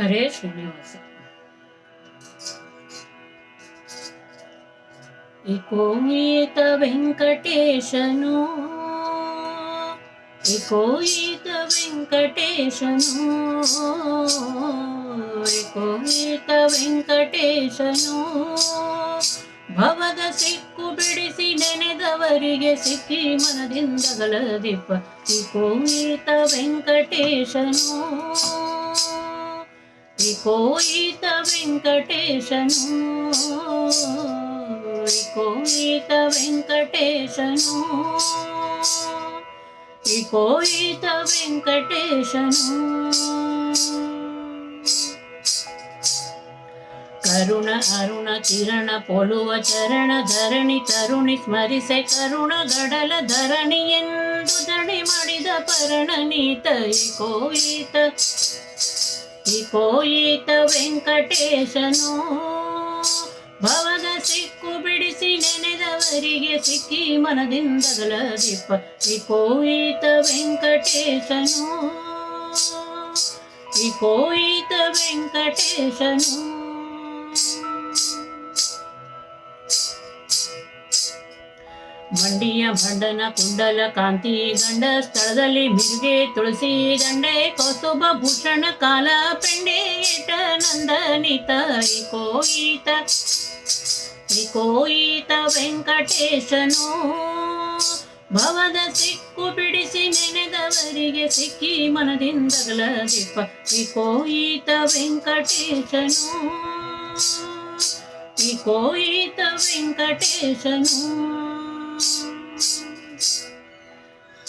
ಹರೇ ಶ್ರೀನಿವಾಸ ಇಕೋಯಿತ ವೆಂಕಟೇಶನು ಇಕೋಯಿತ ವೆಂಕಟೇಶನು ಇಕೋಯಿತ ವೆಂಕಟೇಶನು ಭವದ ಸಿಕ್ಕು ಬಿಡಿಸಿ ನೆನೆದವರಿಗೆ ಸಿಕ್ಕಿ ಮನದಿಂದ ಗಲದಿಪ್ಪ. ಇಕೋಯಿತ ವೆಂಕಟೇಶನು. ಇಕೋಯಿತ ವೆಂಕಟೇಶನು ಇಕೋಯಿತ ವೆಂಕಟೇಶನು ಇಕೋಯಿತ ವೆಂಕಟೇಶನು ಕರುಣ ಅರುಣ ಕಿರಣ ಪೊಲುವ ಚರಣ ಧರಣಿ ತರುಣಿ ಸ್ಮರಿಸೆ ಕರುಣ ಗಡಲ ಧರಣಿ ಎಂದು ದಣಿ ಮಾಡಿದ ಪರಣನೀತ ಇಕೋಯಿತ ಇಕೋಯಿತ ವೆಂಕಟೇಶನು ಭವದ ಸಿಕ್ಕು ಬಿಡಿಸಿ ನೆನೆದವರಿಗೆ ಸಿಕ್ಕಿ ಮನದಿಂದಗಲ ದೀಪ ಇಕೋಯಿತ ವೆಂಕಟೇಶನು ಇಕೋಯಿತ ವೆಂಕಟೇಶನು ಮಂಡಿಯ ಭಂಡನ ಕುಂಡಲ ಕಾಂತಿ ಗಂಡ ಸ್ಥಳದಲ್ಲಿ ಮಿರ್ಗೆ ತುಳಸಿ ದಂಡೆ ಕೌಸ್ತುಭ ಭೂಷಣ ಕಾಲ ಪೆಂಡೆ ಇಟ ನಂದನಿತ ಇಕೋಯಿತ ಇಕೋಯಿತ ವೆಂಕಟೇಶನು ಭವದ ಸಿಕ್ಕು ಬಿಡಿಸಿ ನೆನೆದವರಿಗೆ ಸಿಕ್ಕಿ ಮನದಿಂದಗಲ ದೀಪ ಇಕೋಯಿತ ವೆಂಕಟೇಶನು ಇಕೋಯಿತ ವೆಂಕಟೇಶನು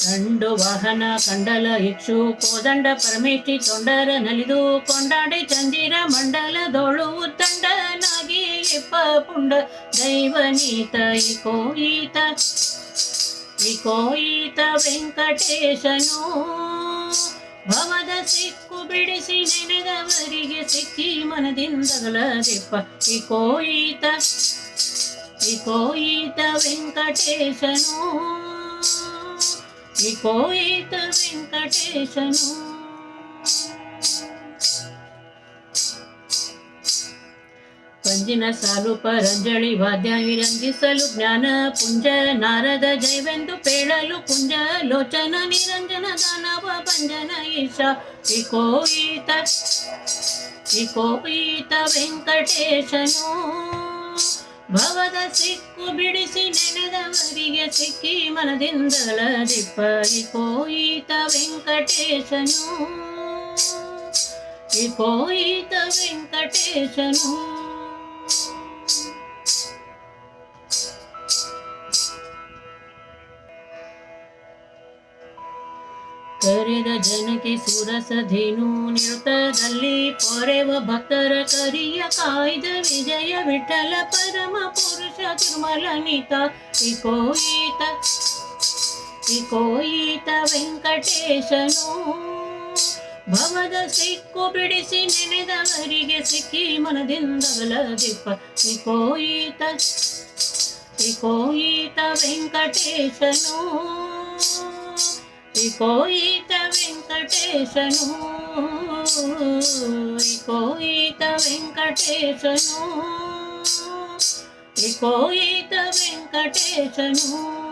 ದಂಡು ವಾಹನ ಕಂಡಲ ಇಕ್ಷು ಕೋದಂಡ ಪರಮೇಶಿ ತೊಂಡರ ನಲಿದು ಕೊಂಡಾಡೆ ಚಂದಿರ ಮಂಡಲದೋಳು ತಂಡನಾಗಿ ಎಪ್ಪ ಪುಂಡ ದೈವನೀತ ಇಕೋಯಿತ ಇಕೋಯಿತ ವೆಂಕಟೇಶನು ಭವದ ಸಿಕ್ಕು ಬಿಡಿಸಿ ನೆನೆದವರಿಗೆ ಸಿಕ್ಕಿ ಮನದಿಂದಗಲ ದೀಪ ಇಕೋಯಿತ ಇಕೋಯಿತ ವೆಂಕಟೇಶನು ఇకోయిత వెంకటేశను ಪಂಜಿನ ಸಾಲು ಪರಂಜಳಿ ವಾದ್ಯ ವಿರಂಜಿಸಲು ಜ್ಞಾನ ಪುಂಜ ನಾರದ ಜೈವೆಂದು ಪೇಳಲು ಕುಂಜ ಲೋಚನ ನಿರಂಜನ ದಾನವ ಭಂಜನ ಈಶ ಇಕೋಯಿತ ಇಕೋಯಿತ ವೆಂಕಟೇಶನು ಭವದ ಸಿಕ್ಕು ಬಿಡಿಸಿ ನೆನೆದವರಿಗೆ ಸಿಕ್ಕಿ ಮನದಿಂದಲ ದಿಪ್ಪ ಇಕೋಯಿತ ವೆಂಕಟೇಶನು ಇಕೋಯಿತ ವೆಂಕಟೇಶನು ಕರೆದ ಜನಕ್ಕೆ ಸುರಸಧೇನು ನಿರುತದಲ್ಲಿ ಪೊರೆವ ಭಕ್ತರ ಕರಿಯ ಕಾಯ್ದ ವಿಜಯ ವಿಠಲ ಪರಮ ಪುರುಷ ತಿರುಮಲನಿತ ಇಕೋಯಿತ ಇಕೋಯಿತ ವೆಂಕಟೇಶನು ಭವದ ಸಿಕ್ಕು ಬಿಡಿಸಿ ನೆನೆದವರಿಗೆ ಸಿಕ್ಕಿ ಮನದಿಂದಗಲ ದಿಪ್ಪ ಇಕೋಯಿತ ಇಕೋಯಿತ ವೆಂಕಟೇಶನು ఇకోయిత వెంకటేశను ఇకోయిత వెంకటేశను ఇకోయిత వెంకటేశను.